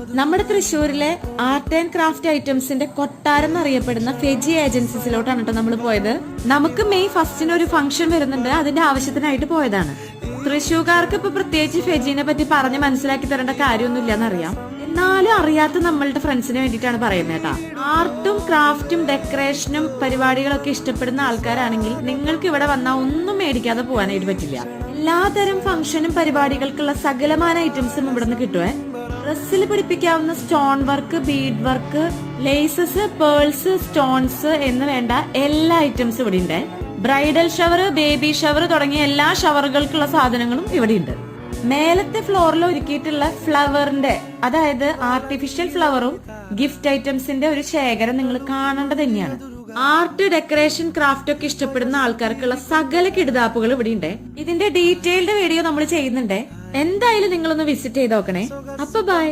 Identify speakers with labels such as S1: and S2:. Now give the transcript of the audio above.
S1: നമ്മുടെ തൃശ്ശൂരിലെ art and craft ഐറ്റംസിന്റെ കൊട്ടാരം എന്നറിയപ്പെടുന്ന ഫെജി ഏജൻസീസിലോട്ടാണ് കേട്ടോ നമ്മൾ പോയത്. നമുക്ക് മെയ് ഫസ്റ്റിന് ഒരു ഫംഗ്ഷൻ വരുന്നുണ്ട്. അതിന്റെ ആവശ്യത്തിനായിട്ട് പോയതാണ്. തൃശ്ശൂർക്കാർക്ക് ഇപ്പൊ പ്രത്യേകിച്ച് ഫെജിനെ പറ്റി പറഞ്ഞ് മനസ്സിലാക്കി തരേണ്ട കാര്യമൊന്നുമില്ല എന്നറിയാം എന്നാലും അറിയാത്ത നമ്മളുടെ ഫ്രണ്ട്സിന് വേണ്ടിയിട്ടാണ് പറയുന്നത് കേട്ടാ. ആർട്ടും ക്രാഫ്റ്റും ഡെക്കറേഷനും പരിപാടികളൊക്കെ ഇഷ്ടപ്പെടുന്ന ആൾക്കാരാണെങ്കിൽ നിങ്ങൾക്ക് ഇവിടെ വന്നാൽ ഒന്നും മേടിക്കാതെ പോകാനായിട്ട് പറ്റില്ല. എല്ലാതരം ഫംഗ്ഷനും പരിപാടികൾക്കുള്ള സകലമാന ഐറ്റംസും ഇവിടെ നിന്ന് കിട്ടുവേ. ഡ്രസ്സിൽ പിടിപ്പിക്കാവുന്ന stone work bead work laces pearls stones എന്ന് വേണ്ട എല്ലാ ഐറ്റംസും ഇവിടെ ഉണ്ട് ബ്രൈഡൽ ഷവർ ബേബി ഷവർ തുടങ്ങിയ എല്ലാ ഷവറുകൾക്കുള്ള സാധനങ്ങളും ഇവിടെ ഉണ്ട് മേലത്തെ ഫ്ലോറിൽ ഒരുക്കിയിട്ടുള്ള ഫ്ലവറിന്റെ അതായത് ആർട്ടിഫിഷ്യൽ ഫ്ലവറും ഗിഫ്റ്റ് ഐറ്റംസിന്റെ ഒരു ശേഖരം നിങ്ങൾ കാണേണ്ടത് തന്നെയാണ്. ആർട്ട് ഡെക്കറേഷൻ ക്രാഫ്റ്റ് ഒക്കെ ഇഷ്ടപ്പെടുന്ന ആൾക്കാർക്കുള്ള സകല കിടുതാപ്പുകൾ ഇവിടെ ഉണ്ട് ഇതിന്റെ ഡീറ്റെയിൽഡ് വീഡിയോ നമ്മൾ ചെയ്യുന്നുണ്ട്. എന്തായാലും നിങ്ങളൊന്ന് വിസിറ്റ് ചെയ്ത് നോക്കണേ. അപ്പൊ ബൈ